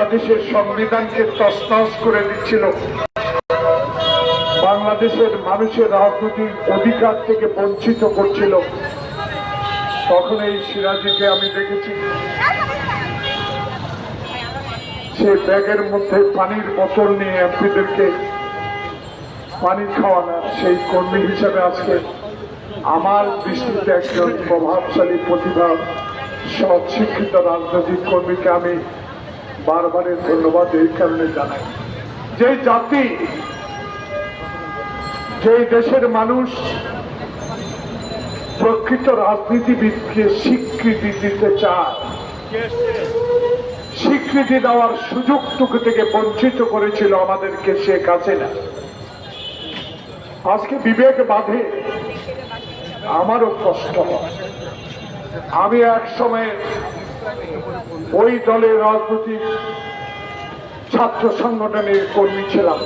বাংলাদেশের সংবিধানকে তসনস করে দিচ্ছিল। বাংলাদেশের মানুষের রাজনৈতিক অধিকার থেকে বঞ্চিত করছিল। তখন এই সিরাজিকে আমি দেখেছি। সে ব্যাগের মধ্যে পানির বোতল নিয়ে এমপিদেরকে পানি খাওয়ানোর সেই কর্মী হিসেবে আজকে আমার দৃষ্টিতে একজন প্রভাবশালী প্রতিভা সৎ শিক্ষিত রাজনৈতিক কর্মীকে আমি বারবারের ধন্যবাদ এই কারণে জানাই। যে জাতি, যে দেশের মানুষ প্রকৃত রাজনীতিবিদকে স্বীকৃতি দিতে চায়, স্বীকৃতি দেওয়ার সুযোগটুকু থেকে বঞ্চিত করেছিল আমাদেরকে শেখ হাসিনা। আজকে বিবেক বাঁধে, আমারও কষ্ট হয়। আমি এক সময় ওই দলের রাজনৈতিক ছাত্র সংগঠনের কর্মী ছিলাম।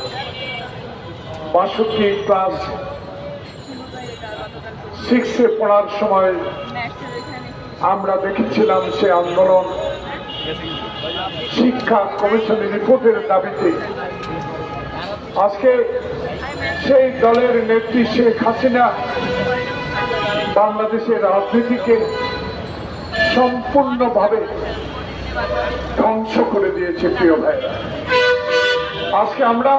বাষট্টি ক্লাস সিক্সে পড়ার সময় আমরা দেখেছিলাম সে আন্দোলন। শিক্ষা কমিশনের রিপোর্টের দাবিতে। আজকে সেই দলের নেত্রী শেখ হাসিনা বাংলাদেশের রাজনীতিকে সম্পূর্ণভাবে ধ্বংস করে দিয়েছে প্রিয় ভাইরা আজকে আমরা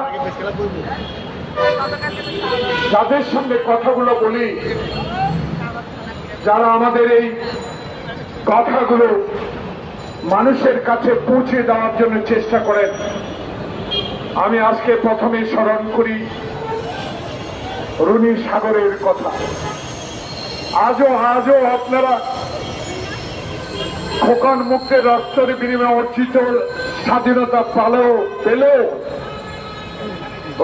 যাদের সঙ্গে কথাগুলো বলি, যারা আমাদের এই কথাগুলো মানুষের কাছে পৌঁছে দেওয়ার জন্য চেষ্টা করেন, আমি আজকে প্রথমে স্মরণ করি রুনি সাগরের কথা। আজও আজও আপনারা খোকন মুখে রক্তের বিনিময়ে অর্জিত স্বাধীনতা পালেও পেলেও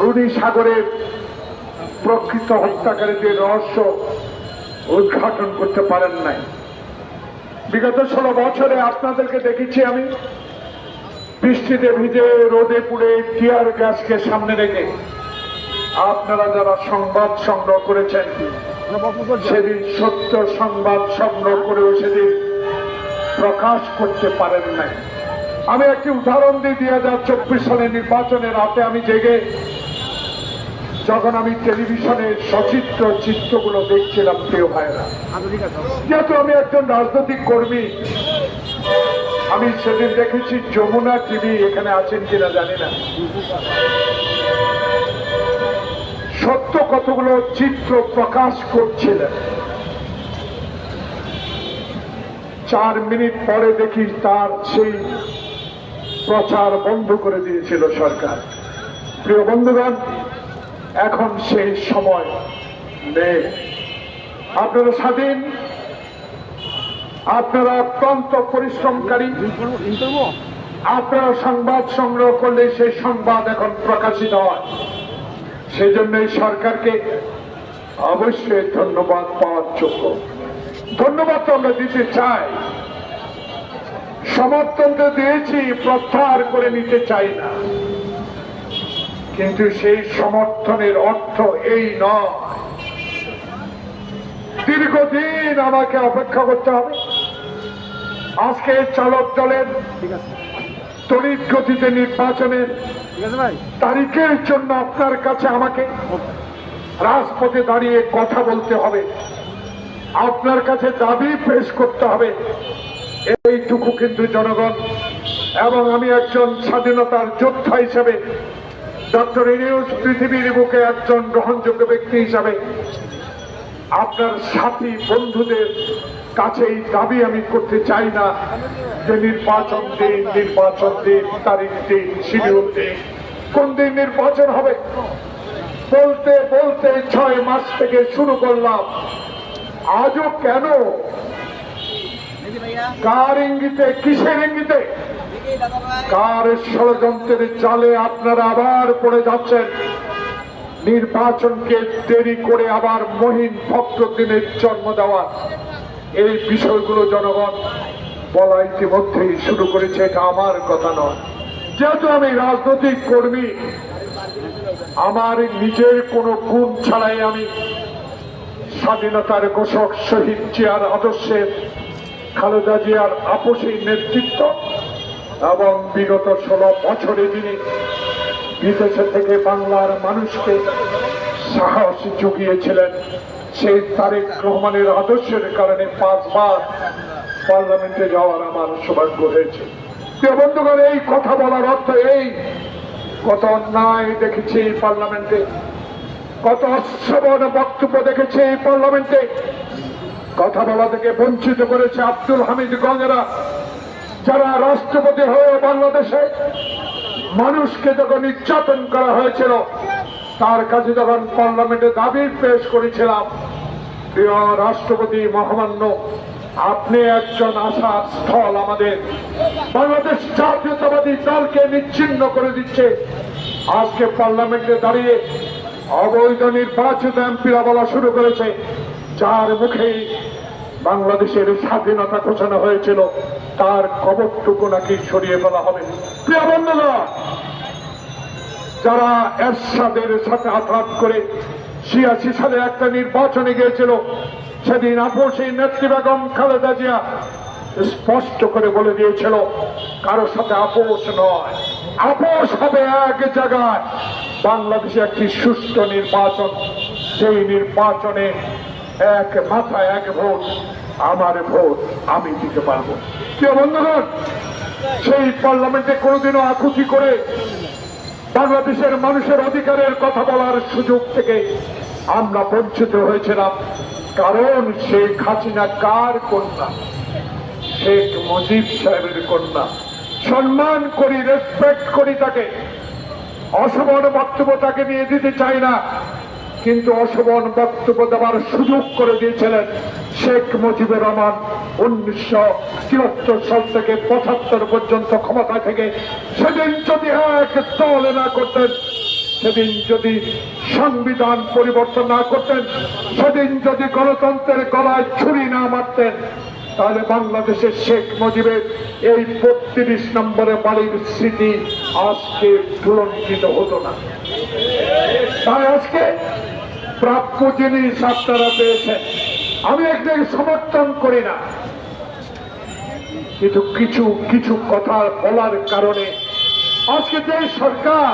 রুনি সাগরের প্রকৃত হত্যাকারীদের রহস্য উদ্ঘাটন করতে পারেন নাই। বিগত ষোলো বছরে আপনাদেরকে দেখেছি আমি বৃষ্টিতে ভিজে রোদে পুড়ে টিয়ার গ্যাসকে সামনে রেখে। আপনারা যারা সংবাদ সংগ্রহ করেছেন সেদিন সত্য সংবাদ সংগ্রহ করেও সেদিন প্রকাশ করতে পারেন নাই। আমি একটি উদাহরণ দিই দুই হাজার চব্বিশ সালের নির্বাচনের রাতে আমি জেগে যখন আমি টেলিভিশনে সচিত্র চিত্রগুলো দেখছিলাম, প্রিয় ভাইরা যেহেতু আমি একজন রাজনৈতিক কর্মী, আমি সেদিন দেখেছি যমুনা টিভি এখানে আছেন কিনা জানি না। সত্য কতগুলো চিত্র প্রকাশ করছিলেন? চার মিনিট পরে দেখি তার সেই প্রচার বন্ধ করে দিয়েছিল সরকার। প্রিয় বন্ধুগণ, এখন সেই সময় নেই। আপনারা স্বাধীন, আপনারা অত্যন্ত পরিশ্রমকারী, আপনারা সংবাদ সংগ্রহ করলে সেই সংবাদ এখন প্রকাশিত হয়। সেই জন্য এই সরকারকে অবশ্যই ধন্যবাদ পাওয়ার যোগ্য। ধন্যবাদ তো আমরা দিতে চাই। সমর্থন তো দিয়েছি, প্রত্যাহার করে নিতে চাই না। কিন্তু সেই সমর্থনের অর্থ এই নয়। দীর্ঘদিন আমাকে অপেক্ষা করতে হবে। আজকে চালক দলের তড়িৎ গতিতে নির্বাচনের তারিখের জন্য আপনার কাছে আমাকে রাজপথে দাঁড়িয়ে কথা বলতে হবে। আপনার কাছে দাবি পেশ করতে হবে। এইটুকু কিন্তু জনগণ এবং আমি একজন স্বাধীনতার যোদ্ধা হিসেবে, ডক্টর ইনিউস পৃথিবীর বুকে একজন গ্রহণযোগ্য ব্যক্তি হিসাবে আপনার সাথী বন্ধুদের কাছে এই দাবি আমি করতে চাই না যে নির্বাচন দিন নির্বাচন দিন, তারিখ দিন, শিডিউল দিন। কোন দিন নির্বাচন হবে? বলতে বলতে ছয় মাস থেকে শুরু করলাম। আজও কেন? কার ইঙ্গিতে, কিসের ইঙ্গিতে? কার ষড়যন্ত্রের জালে আপনারা আবার পড়ে যাচ্ছেন? নির্বাচনকে দেরি করে আবার মহিন ভক্ত দিনের জন্ম দেওয়া। এই বিষয়গুলো জনগণ বলা ইতিমধ্যেই শুরু করেছে, এটা আমার কথা নয়। যেহেতু আমি রাজনৈতিক কর্মী, আমার নিজের কোনো গুণ ছাড়াই আমি স্বাধীনতার ঘোষক শহীদ জিয়ার আদর্শের খালেদা জিয়ার আপসী নেতৃত্ব এবং বিগত ষোলো বছরে তিনি বিদেশে থেকে বাংলার মানুষকে সাহস জুগিয়েছিলেন, সেই তারেক রহমানের আদর্শের কারণে পাঁচবার পার্লামেন্টে যাওয়ার আমার সৌভাগ্য হয়েছে। বন্ধুগণ, এই কথা বলার অর্থ এই। কত অন্যায় দেখেছি পার্লামেন্টে। কত অশ্রবণ বক্তব্য দেখেছি এই পার্লামেন্টে। কথা বলা থেকে বঞ্চিত করেছে আব্দুল হামিদ গঙ্গেরা, যারা রাষ্ট্রপতি হয়ে বাংলাদেশে মানুষকে যখন নির্যাতন করা হয়েছিল, তার কাছে যখন পার্লামেন্টে দাবি পেশ করেছিলাম, প্রিয় রাষ্ট্রপতি মহামান্য, আপনি একজন আশার স্থল আমাদের। বাংলাদেশ জাতীয়তাবাদী দলকে নিচ্ছিন্ন করে দিচ্ছে। আজকে পার্লামেন্টে দাঁড়িয়ে অবৈধ নির্বাচিত এমপিরা বলা শুরু করেছে, যার মুখেই বাংলাদেশের স্বাধীনতা ঘোষণা হয়েছিল, তার কবরটুকু নাকি সরিয়ে ফেলা হবে। প্রিয় বন্ধুরা, যারা এরশাদের সাথে আঘাত করে ছিয়াশি সালে একটা নির্বাচনে গিয়েছিল, সেদিন আপোষী নেত্রী বেগম খালেদা জিয়া স্পষ্ট করে বলে দিয়েছিল কারোর সাথে আপোষ নয়। আপোষ হবে এক জায়গায়। বাংলাদেশে একটি সুষ্ঠু নির্বাচন, সেই নির্বাচনে এক মাথায় এক ভোট, আমার ভোট, আমি দিতে পারব। প্রিয় বন্ধুগণ, সেই পার্লামেন্টে কোনোদিনও আকুতি করে বাংলাদেশের মানুষের অধিকারের কথা বলার সুযোগ থেকে আমরা বঞ্চিত হয়েছিলাম, কারণ শেখ হাসিনা কার কন্যা? শেখ মুজিব সাহেবের কন্যা। সম্মান করি রেসপেক্ট করি তাকে। অসমান বক্তব্য তাকে নিয়ে দিতে চাই না, কিন্তু অসমান বক্তব্য দেওয়ার সুযোগ করে দিয়েছিলেন শেখ মুজিবুর রহমান উনিশশো তিরাত্তর সাল থেকে পঁচাত্তর পর্যন্ত ক্ষমতা থেকে। সেদিন যদি এক দল না করতেন, সেদিন যদি সংবিধান পরিবর্তন না করতেন, সেদিন যদি গণতন্ত্রের গলায় ছুরি না মারতেন তাহলে বাংলাদেশের শেখ মুজিবের এই বত্রিশ নম্বরে বাড়ির স্মৃতি আজকে তুলঙ্কিত হতো না। তাই আজকে প্রাপ্য জিনিস আপনারা পেয়েছেন। আমি একদিকে সমর্থন করি না। কিন্তু কিছু কিছু কথা বলার কারণে আজকে যে সরকার,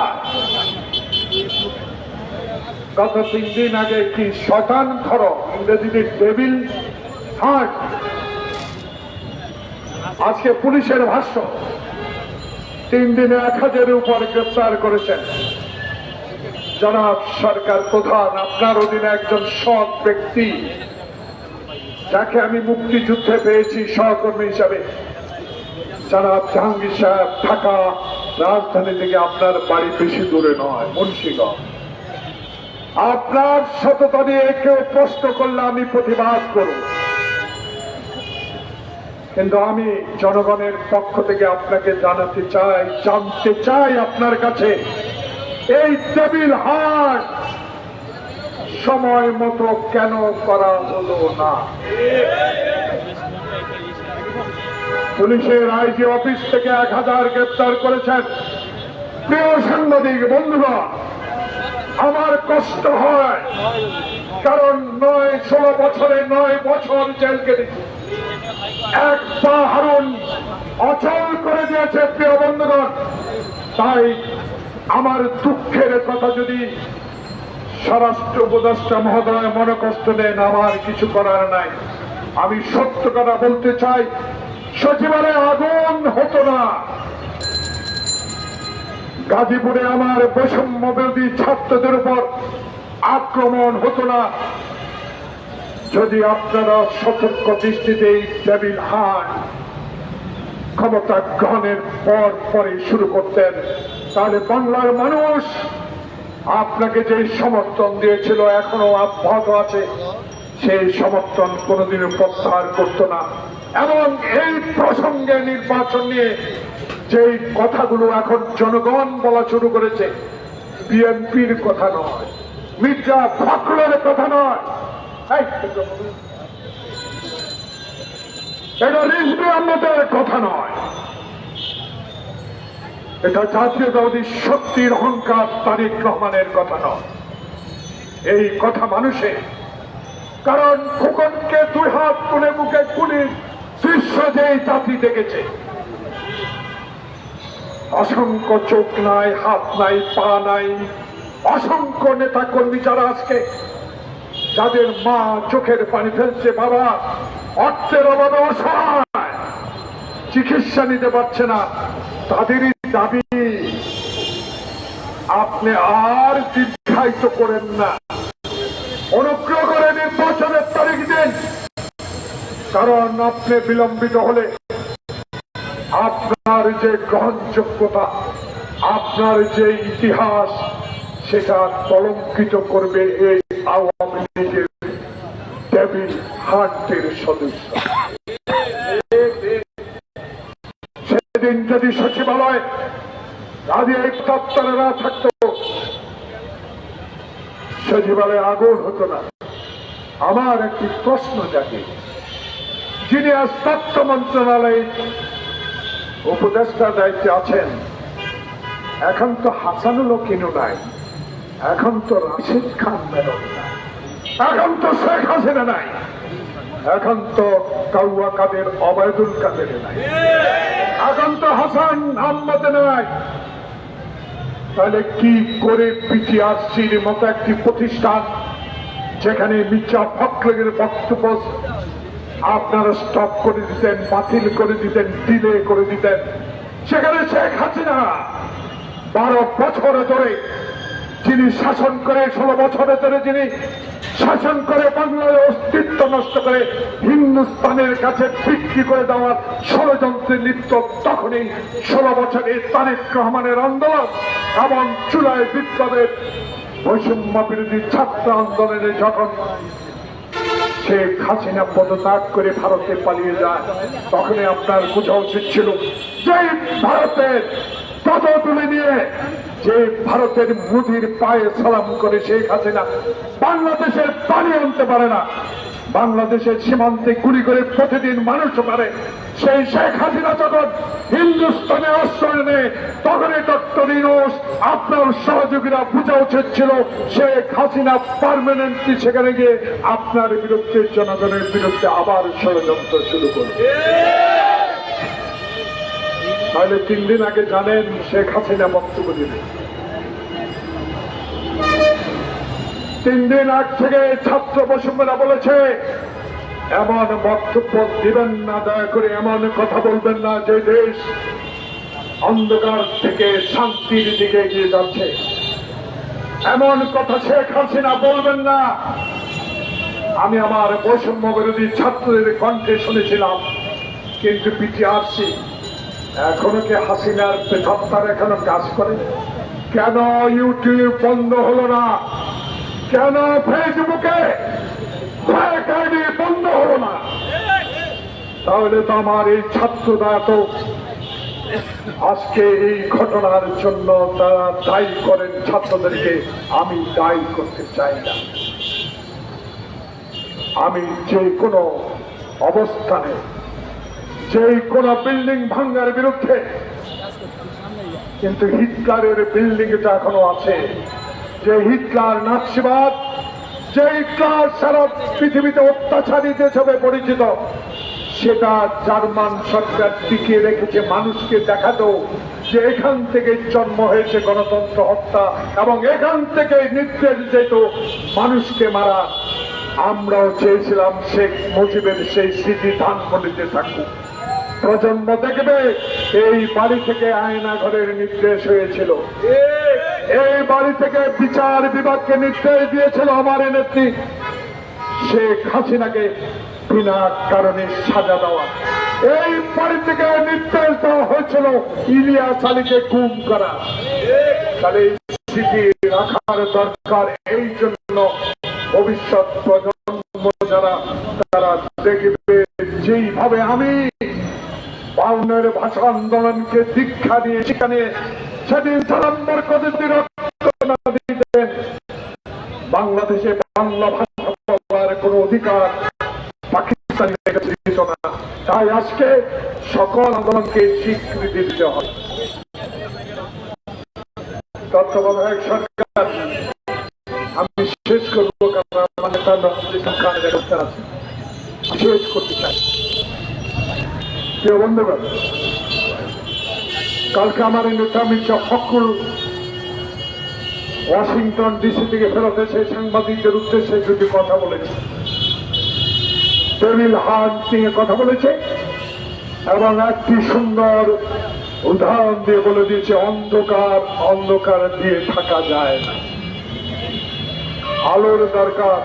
গত তিন দিন আগে একটি শতান খর ইংরেজিতে টেবিল হার্ট আজকে পুলিশের ভাষ্য। তিন দিনে এক হাজারের উপর গ্রেপ্তার করেছেন। জনাব সরকার প্রধান, আপনার অধীনে একজন সৎ ব্যক্তি। যাকে আমি মুক্তিযুদ্ধে পেয়েছি সহকর্মী হিসাবে। জনাব জাহাঙ্গীর সাহেব, ঢাকা রাজধানী থেকে আপনার বাড়ি বেশি দূরে নয়, মুন্সিগঞ্জ। আপনার সততা নিয়ে কেউ প্রশ্ন করলে আমি প্রতিবাদ করব। কিন্তু আমি জনগণের পক্ষ থেকে আপনাকে জানাতে চাই, জানতে চাই আপনার কাছে, এই টেবিল হাট সময় মতো কেন করা হলো না? পুলিশের আইজি অফিস থেকে এক হাজার গ্রেপ্তার করেছেন। প্রিয় সাংবাদিক, বন্ধুরা, আমার কষ্ট হয়, কারণ নয়, ষোলো বছরে নয় বছর জেল কেটেছি। এক অচল করে দিয়েছে প্রিয় বন্ধুগণ। তাই আমার দুঃখের কথা যদি স্বরাষ্ট্র উপদেষ্টা মহোদয় মনে কষ্ট নেন আমার কিছু করার নাই। আমি সত্য কথা বলতে চাই, সচিবালয়ে আগুন হতো না। গাজীপুরে আমার বৈষম্য বিরোধী ছাত্রদের উপর আক্রমণ হতো না। যদি আপনারা সতর্ক দৃষ্টিতে এই টেবিল হাট ক্ষমতা গ্রহণের পর পরে শুরু করতেন, তাহলে বাংলার মানুষ আপনাকে যে সমর্থন দিয়েছিল, এখনও অব্যাহত আছে। সেই সমর্থন কোনোদিনও প্রত্যাহার করতো না। এবং এই প্রসঙ্গে নির্বাচন নিয়ে যেই কথাগুলো এখন জনগণ বলা শুরু করেছে, বিএনপির কথা নয়, মির্জা ফখরের কথা নয় এটা রিজবি আহমেদের কথা নয়? এটা জাতীয়তাবাদী শক্তির অহংকার তারিক রহমানের কথা নয়। এই কথা মানুষের কারণ খোকনকে দুই হাত তুলে মুখে গুলির দৃশ্য যেই জাতি দেখেছে। অসংখ্য চোখ নাই, হাত নাই, পা নাই, অসংখ্য নেতা কর্মী যারা আজকে যাদের মা চোখের পানি ফেলছে বাবা, অর্থের অভাবে অসহায়। চিকিৎসা নিতে পারছে না, তাদেরই দাবি, আপনি আর দীর্ঘায়িত করেন না। অনুগ্রহ করে নির্বাচনের তারিখ দিন। কারণ আপনি বিলম্বিত হলে আপনার যে গ্রহণযোগ্যতা, আপনার যে ইতিহাস সেটা কলঙ্কিত করবে এই আওয়ামী লীগের ডেভিল হান্টের সদস্য। সেদিন যদি সচিবালয় রাজিয়া দপ্তরে না থাকতো, সচিবালয়ে আগুন হতো না। আমার একটি প্রশ্ন জাগে, যিনি আজ তথ্য মন্ত্রণালয়ে উপদেষ্টার দায়িত্বে আছেন, এখন তো হাসানুল কিনু নাই। এখন তো রাশিদ খান এখন তো শেখ হাসিনা নাই। এখন তো কাউয়া কাদের, অবায়দুল কাদের নাই। এখন তো হাসান আহমদ নাই। তাহলে কি করে পিটিআরসির মতো একটি প্রতিষ্ঠান যেখানে মির্জা ফখরের বক্তব্য আপনারা স্টপ করে দিতেন, বাতিল করে দিতেন ডিলে করে দিতেন। সেখানে শেখ হাসিনা বারো বছর ধরে যিনি শাসন করে ষোলো বছরে ধরে যিনি শাসন করে বাংলার অস্তিত্ব নষ্ট করে হিন্দুস্তানের কাছে বিক্রি করে দেওয়ার ষড়যন্ত্রে লিপ্ত তখনই ষোলো বছরে তারেক রহমানের আন্দোলন এবং চুলায় বিপ্লবের বৈষম্য বিরোধী ছাত্র আন্দোলনে যখন শেখ হাসিনা পদত্যাগ করে ভারতে পালিয়ে যায়। তখনই আপনার বোঝা উচিত ছিল যে ভারতের পদ তুলে নিয়ে যে ভারতের মুদির পায়ে সালাম করে শেখ হাসিনা বাংলাদেশের পানি আনতে পারে না, বাংলাদেশের সীমান্তে গুলি করে প্রতিদিন মানুষ পারে সেই শেখ হাসিনা যখন হিন্দুস্তানে আশ্রয় নেয়, তখনই ডক্টর ইনোস আপনার সহযোগীরা বোঝা উচিত ছিল শেখ হাসিনা পারমানেন্টলি সেখানে গিয়ে আপনার বিরুদ্ধে, জনগণের বিরুদ্ধে আবার ষড়যন্ত্র শুরু করবে। তাহলে তিন দিন আগে জানেন শেখ হাসিনা বক্তব্য দিলেন। তিন দিন আগ থেকে ছাত্র বসুন্ধরা বলেছে, এমন বক্তব্য দিবেন না, দয়া করে এমন কথা বলবেন না, যে দেশ অন্ধকার থেকে শান্তির দিকে এগিয়ে যাচ্ছে। এমন কথা শেখ হাসিনা বলবেন না। আমি আমার বৈষম্য বিরোধী ছাত্রদের কণ্ঠে শুনেছিলাম, কিন্তু পিটিআরসি এখনও কি হাসিনার পেছাত্তার এখনও কাজ করে? কেন ইউটিউব বন্ধ হলো না? কেন ফেসবুকে বন্ধ হলো না? তাহলে তো আমার এই ছাত্ররা তো আজকে এই ঘটনার জন্য তারা দায়ী করেন ছাত্রদেরকে, আমি দায়ী করতে চাই না। আমি যে কোনো অবস্থানে যে কোন বিল্ডিং ভাঙ্গার বিরুদ্ধে। কিন্তু হিটলারের বিল্ডিংটা এখনও আছে। যে হিটলার নাৎসিবাদ যে হিটলার সারা পৃথিবীতে অত্যাচারী দেশ পরিচিত, সেটা জার্মান সরকার টিকিয়ে রেখেছে, মানুষকে দেখাতো যে এখান থেকে জন্ম হয়েছে গণতন্ত্র হত্যা এবং এখান থেকে নির্দেশ যেত, মানুষকে মারা। আমরাও চেয়েছিলাম শেখ মুজিবের সেই স্মৃতি ধানমন্ডিতে থাকুক। প্রজন্ম দেখবে এই বাড়ি থেকে আয়না ঘরের নির্দেশ হয়েছিল। এই বাড়ি থেকে বিচার বিভাগকে নির্দেশ দিয়েছিল আমার নেত্রী। শেখ হাসিনাকে বিনা কারণে সাজা দেওয়া। এই বাড়ি থেকে নির্দেশ দেওয়া হয়েছিল ইলিয়াস আলীকে গুম করা। তাহলে স্মৃতি রাখার দরকার, এই জন্য ভবিষ্যৎ প্রজন্ম যারা, তারা দেখবে যেইভাবে আমি বাউনের ভাষা আন্দোলনকে দীক্ষা দিয়ে সেখানে সেদিন সালাম্বর কদিন রক্ত না দিতেন বাংলাদেশে বাংলা ভাষা বলার কোন অধিকার দিত না। তাই আজকে সকল আন্দোলনকে স্বীকৃতি দিতে হয় তত্ত্বাবধায়ক সরকার, আমি শেষ করব কারণ আমাদের তার ব্যবস্থা আছে। শেষ করতে চাই। প্রিয় বন্ধুগণ, কালকে আমার নেতা মির্জা ফখরুল ওয়াশিংটন ডিসি থেকে ফেরত এসে সাংবাদিকদের উদ্দেশ্যে দুটি কথা বলেছে। টেবিল হাত নিয়ে কথা বলেছে এবং একটি সুন্দর উদাহরণ দিয়ে বলে দিয়েছে, অন্ধকার অন্ধকার দিয়ে থাকা যায় না। আলোর দরকার।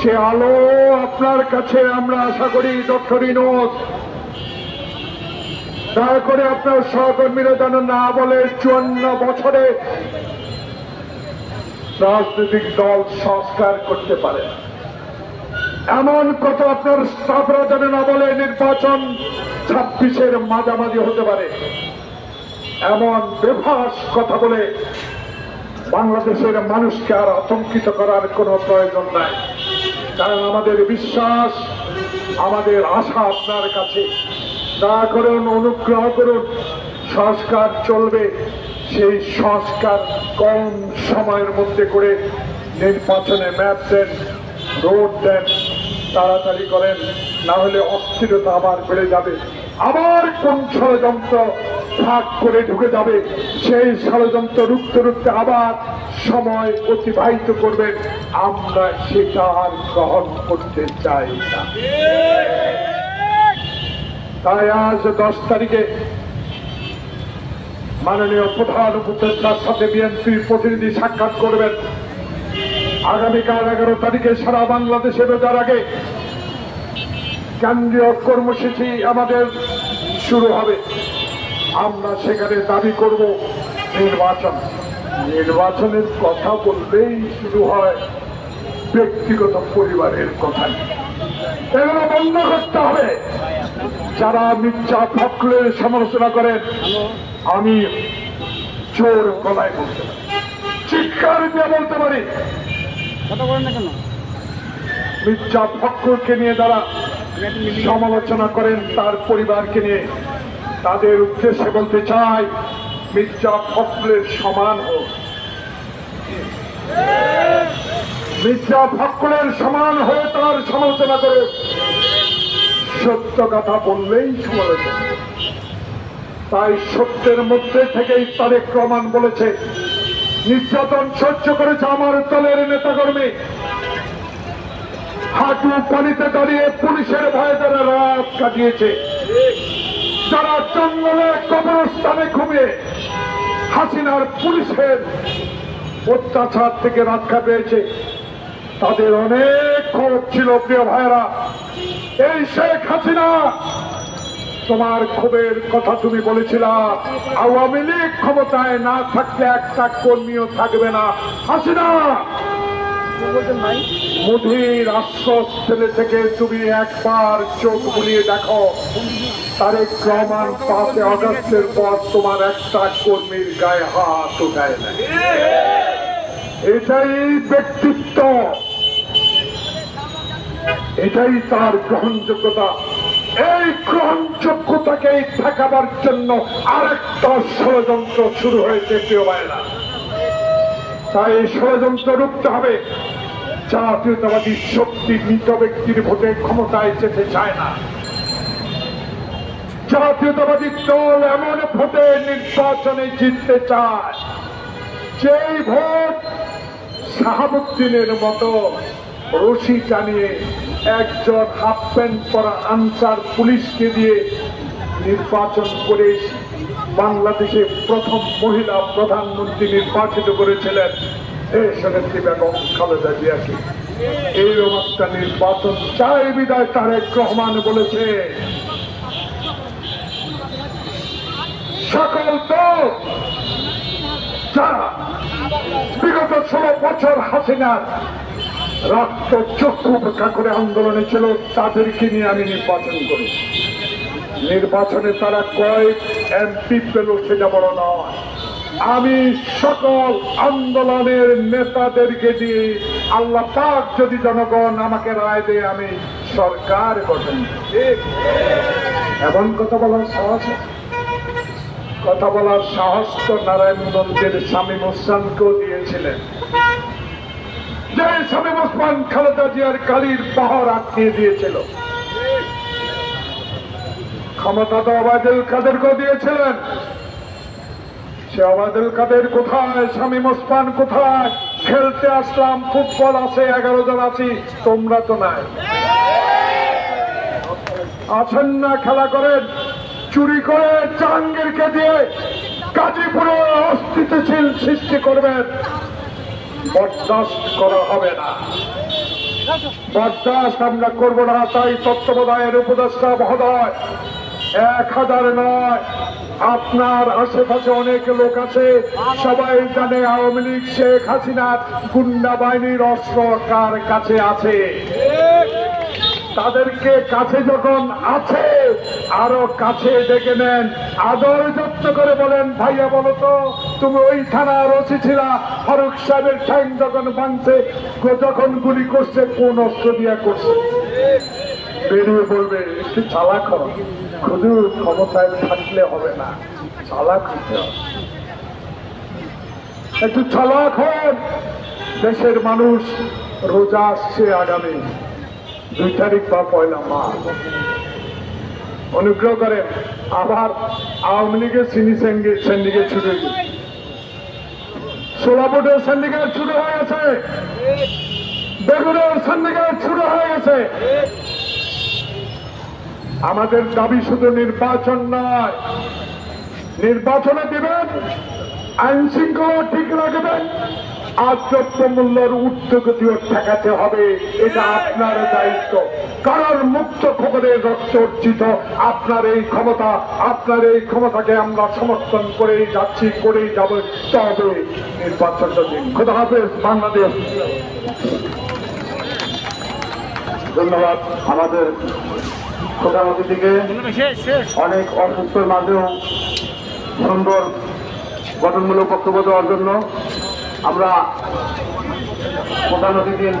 সে আলো আপনার কাছে, আমরা আশা করি, ডক্টর ইনোজ দয়া করে আপনার সহকর্মীরা যেন না বলে চুয়ান্ন বছরে রাজনৈতিক দল সংস্কার করতে পারে। এমন কথা আপনার স্টাফরা যেন না বলে নির্বাচন ছাব্বিশের মাঝামাঝি হতে পারে। এমন বেভাস কথা বলে বাংলাদেশের মানুষকে আর আতঙ্কিত করার কোনো প্রয়োজন নাই। কারণ আমাদের বিশ্বাস, আমাদের আশা আপনার কাছে। দয়া করুন অনুগ্রহ করুন, সংস্কার চলবে। সেই সংস্কার কম সময়ের মধ্যে করে নির্বাচনে ম্যাপ দেন রোড দেন, তাড়াতাড়ি করেন, না হলে অস্থিরতা আবার বেড়ে যাবে। আবার কোন ষড়যন্ত্র ফাঁক করে ঢুকে যাবে, সেই ষড়যন্ত্র রুখতে রুখতে আবার সময় অতিবাহিত করবেন আমরা সেটা আর গ্রহণ করতে চাই না। তাই আজ দশ তারিখে মাননীয় প্রধান উপদেষ্টার সাথে বিএনপির প্রতিনিধি সাক্ষাৎ করবেন। আগামীকাল এগারো তারিখে সারা বাংলাদেশে রোজার আগে কেন্দ্রীয় কর্মসূচি আমাদের শুরু হবে। আমরা সেখানে দাবি করব নির্বাচন। নির্বাচনের কথা বললেই শুরু হয় ব্যক্তিগত পরিবারের কথা। এগুলো বন্ধ করতে হবে। যারা মির্জা ফখরের সমালোচনা করেন আমি চোর গলায় বলতে পারি। চিৎকার দিয়ে বলতে পারি। মির্জা ফখরকে নিয়ে যারা সমালোচনা করেন তার পরিবারকে নিয়ে তাদের উদ্দেশ্যে বলতে চাই মির্জা ফখরের সমান হোক। মির্জা ফখরের সমান হয়ে তার সমালোচনা করে সত্য কথা বললেই সমালোচনা তাই সত্যের মধ্যে থেকেই তারেক রহমান বলেছে, নির্যাতন সহ্য করেছে আমার দলের নেতাকর্মী। হাঁটু পানিতে দাঁড়িয়ে পুলিশের ভয়ে তারা রাত কাটিয়েছে। যারা জঙ্গলে কবরস্থানে ঘুমিয়ে হাসিনার পুলিশের অত্যাচার থেকে রক্ষা পেয়েছে, তাদের অনেক খবর ছিল, প্রিয় ভাইরা এই শেখ হাসিনা, তোমার ক্ষোভের কথা তুমি বলেছিলা, আওয়ামী লীগ ক্ষমতায় না থাকলে একটা কর্মীও থাকবে না। হাসিনা! মুধির আশ্বাস ছেলে থেকে তুমি একবার চোখ বুলিয়ে দেখো, তারেক রহমান পাঁচে আগস্টের পর তোমার একটা কর্মীর গায়ে হাত উঠায় না এটাই ব্যক্তিত্ব। এটাই তার গ্রহণযোগ্যতা। এই গ্রহণযোগ্যতাকে ঠেকাবার জন্য আরেকটা ষড়যন্ত্র শুরু হয়েছে, প্রিয় ভাইরা তাই এই ষড়যন্ত্র রুখতে হবে। জাতীয়তাবাদী শক্তি মৃত ব্যক্তির ভোটে ক্ষমতায় যেতে চায় না। জাতীয়তাবাদী দল এমন ভোটে নির্বাচনে জিততে চায়, যেই ভোট শাহাবুদ্দিনের মতো রশি টানিয়ে একজন হাফ প্যান্ট আনসার পুলিশকে দিয়ে নির্বাচন করে বাংলাদেশে প্রথম মহিলা প্রধানমন্ত্রী নির্বাচিত করেছিলেন। বিদায় রহমান সকল বিগত ষোলো বছর হাসিনার রক্ত চক্ষু উপেক্ষা করে আন্দোলনে ছিল, তাদেরকে নিয়ে আমি নির্বাচন করি। নির্বাচনে তারা কয়েক এমপি পেল সেটা বড় নয়। আমি সকল আন্দোলনের নেতাদেরকে দিয়ে আল্লাহ পাক যদি জনগণ আমাকে রায় দেয়, আমি সরকার গঠন। এমন কথা বলার সাহস কথা বলার সাহস তো নারায়ণগঞ্জের স্বামী মুসলামকেও দিয়েছিলেন। মুসমান খালেদা জিয়ার পাহাড় আটকিয়ে দিয়েছিল। ক্ষমতা তো কাদেরকেও দিয়েছিলেন? আবাদুল কাদের কোথায়? ওসমান কোথায়? খেলতে আসলাম, ফুটবল আছে, এগারো জন আছি, তোমরা তো নাই। আছেন না, খেলা করেন। চুরি করে জাহাঙ্গীরকে দিয়ে গাজীপুরে অস্তিত্বশীল সৃষ্টি করবেন। বরদাস্ত করা হবে না। বরদাস্ত আমরা করব না, তাই তত্ত্বাবধায়ের উপদেষ্টা মহোদয়, এক হাজার নয়। আপনার আশেপাশে অনেক লোক আছে, সবাই জানে আওয়ামী লীগ শেখ হাসিনার গুন্ডা বাহিনীর অস্ত্র কার কাছে আছে। তাদেরকে কাছে যখন আছে, আরও কাছে ডেকে নেন। আদর যত্ন করে বলেন, ভাইয়া, বলো তো, তুমি ওই থানার ওসি ছিলা? ফারুক সাহেবের ঠ্যাং যখন ভাঙছে যখন গুলি করছে, কোন অস্ত্র দিয়া করছে। বেরিয়ে বলবে, একটু চালাক শুধু ক্ষমতায় থাকলে হবে না। চালাক হবে। একটু চালাক হন। দেশের মানুষ রোজা আসছে আগামী। দুই তারিখ বা পয়লা মাস অনুগ্রহ করে আবার আওয়ামী লীগের সিনি সিন্ডিকেট ছুটে গেছে সোলাপুরের সিন্ডিকেট শুরু হয়ে গেছে। বেগুনের সিন্ডিকেট শুরু হয়ে গেছে। আমাদের দাবি শুধু নির্বাচন নয়। নির্বাচনে দিবেন আইন শৃঙ্খলা ঠিক রাখবেন। আর দ্রব্য মূল্যের উদ্যোগতিও ঠেকাতে হবে, এটা আপনার দায়িত্ব। কারণ মুক্ত খবরের রক্ত অর্জিত আপনার এই ক্ষমতা, আপনার এই ক্ষমতাকে আমরা সমর্থন করেই যাচ্ছি, করেই যাব। তবে নির্বাচনটা দিন খোদা হাফেজ বাংলাদেশ ধন্যবাদ। আমাদের প্রধান অতিথিকে অনেক অসুস্থের মাঝেও সুন্দর গঠনমূলক বক্তব্য দেওয়ার জন্য আমরা প্রধান অতিথির